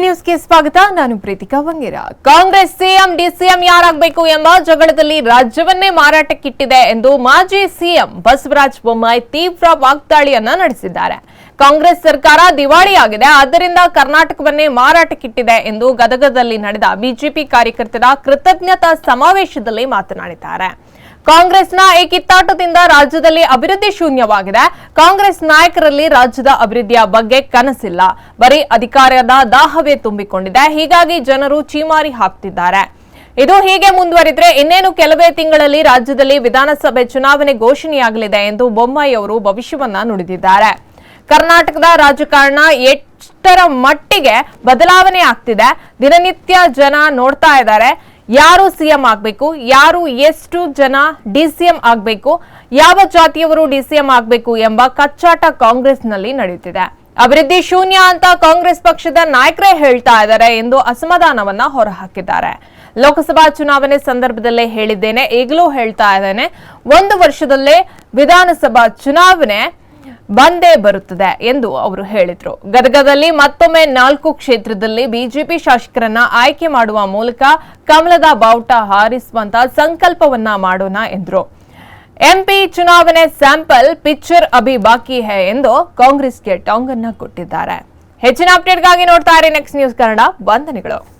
ನ್ಯೂಸ್ಗೆ ಸ್ವಾಗತ. ನಾನು ಪ್ರೀತಿಕಾ ವಂಗೇರ ಕಾಂಗ್ರೆಸ್ ಸಿಎಂ, ಡಿಸಿಎಂ ಯಾರಾಗಬೇಕು ಎಂಬ ಜಗಳದಲ್ಲಿ ರಾಜ್ಯವನ್ನೇ ಮಾರಾಟಕ್ಕಿಟ್ಟಿದೆ ಎಂದು ಮಾಜಿ ಸಿಎಂ ಬಸವರಾಜ ಬೊಮ್ಮಾಯಿ ತೀವ್ರ ವಾಗ್ದಾಳಿಯನ್ನ ನಡೆಸಿದ್ದಾರೆ. ಕಾಂಗ್ರೆಸ್ ಸರ್ಕಾರ ದಿವಾಳಿಯಾಗಿದೆ, ಆದ್ದರಿಂದ ಕರ್ನಾಟಕವನ್ನೇ ಮಾರಾಟಕ್ಕಿಟ್ಟಿದೆ ಎಂದು ಗದಗದಲ್ಲಿ ನಡೆದ ಬಿಜೆಪಿ ಕಾರ್ಯಕರ್ತರ ಕೃತಜ್ಞತಾ ಸಮಾವೇಶದಲ್ಲಿ ಮಾತನಾಡಿದ್ದಾರೆ. ಕಾಂಗ್ರೆಸ್ನ ಈ ಕಿತ್ತಾಟದಿಂದ ರಾಜ್ಯದಲ್ಲಿ ಅಭಿವೃದ್ಧಿ ಶೂನ್ಯವಾಗಿದೆ. ಕಾಂಗ್ರೆಸ್ ನಾಯಕರಲ್ಲಿ ರಾಜ್ಯದ ಅಭಿವೃದ್ಧಿಯ ಬಗ್ಗೆ ಕನಸಿಲ್ಲ. ಬರೀ ಅಧಿಕಾರದ ದಾಹವೇ ತುಂಬಿಕೊಂಡಿದೆ. ಹೀಗಾಗಿ ಜನರು ಚೀಮಾರಿ ಹಾಕ್ತಿದ್ದಾರೆ. ಇದು ಹೀಗೆ ಮುಂದುವರಿದ್ರೆ ಇನ್ನೇನು ಕೆಲವೇ ತಿಂಗಳಲ್ಲಿ ರಾಜ್ಯದಲ್ಲಿ ವಿಧಾನಸಭೆ ಚುನಾವಣೆ ಘೋಷಣೆಯಾಗಲಿದೆ ಎಂದು ಬೊಮ್ಮಾಯಿ ಅವರು ಭವಿಷ್ಯವನ್ನ ನುಡಿದಿದ್ದಾರೆ. ಕರ್ನಾಟಕದ ರಾಜಕಾರಣ ಎಷ್ಟರ ಮಟ್ಟಿಗೆ ಬದಲಾವಣೆ ಆಗ್ತಿದೆ. ದಿನನಿತ್ಯ ಜನ ನೋಡ್ತಾ ಇದ್ದಾರೆ. ಯಾರು ಸಿಎಂ ಆಗ್ಬೇಕು, ಯಾರು ಎಷ್ಟು ಜನ ಡಿಸಿಎಂ ಆಗ್ಬೇಕು, ಯಾವ ಜಾತಿಯವರು ಡಿಸಿಎಂ ಆಗ್ಬೇಕು ಎಂಬ ಕಚ್ಚಾಟ ಕಾಂಗ್ರೆಸ್ನಲ್ಲಿ ನಡೆಯುತ್ತಿದೆ. ಅಭಿವೃದ್ಧಿ ಶೂನ್ಯ ಅಂತ ಕಾಂಗ್ರೆಸ್ ಪಕ್ಷದ ನಾಯಕರೇ ಹೇಳ್ತಾ ಇದ್ದಾರೆ ಎಂದು ಅಸಮಾಧಾನವನ್ನ ಹೊರಹಾಕಿದ್ದಾರೆ. ಲೋಕಸಭಾ ಚುನಾವಣೆ ಸಂದರ್ಭದಲ್ಲೇ ಹೇಳಿದ್ದೇನೆ, ಈಗಲೂ ಹೇಳ್ತಾ ಇದ್ದೇನೆ, ಒಂದು ವರ್ಷದಲ್ಲೇ ವಿಧಾನಸಭಾ ಚುನಾವಣೆ ಬಂದೇ ಬರುತ್ತದೆ ಎಂದು ಅವರು ಹೇಳಿದರು. ಗದಗದಲ್ಲಿ ಮತ್ತೊಮ್ಮೆ ನಾಲ್ಕು ಕ್ಷೇತ್ರದಲ್ಲಿ ಬಿಜೆಪಿ ಶಾಸಕರನ್ನ ಆಯ್ಕೆ ಮಾಡುವ ಮೂಲಕ ಕಮಲದ ಬಾವುಟ ಹಾರಿಸುವಂತ ಸಂಕಲ್ಪವನ್ನ ಮಾಡೋಣ ಎಂದರು. ಎಂಪಿ ಚುನಾವಣೆ ಸ್ಯಾಂಪಲ್ ಪಿಕ್ಚರ್ ಅಭಿ ಬಾಕಿ ಹೇ ಎಂದು ಕಾಂಗ್ರೆಸ್ಗೆ ಟಾಂಗ್ ಅನ್ನ ಕೊಟ್ಟಿದ್ದಾರೆ. ಹೆಚ್ಚಿನ ಅಪ್ಡೇಟ್ಗಾಗಿ ನೋಡ್ತಾ ಇರಿ ನೆಕ್ಸ್ಟ್ ನ್ಯೂಸ್ ಕನ್ನಡ. ವಂದನೆಗಳು.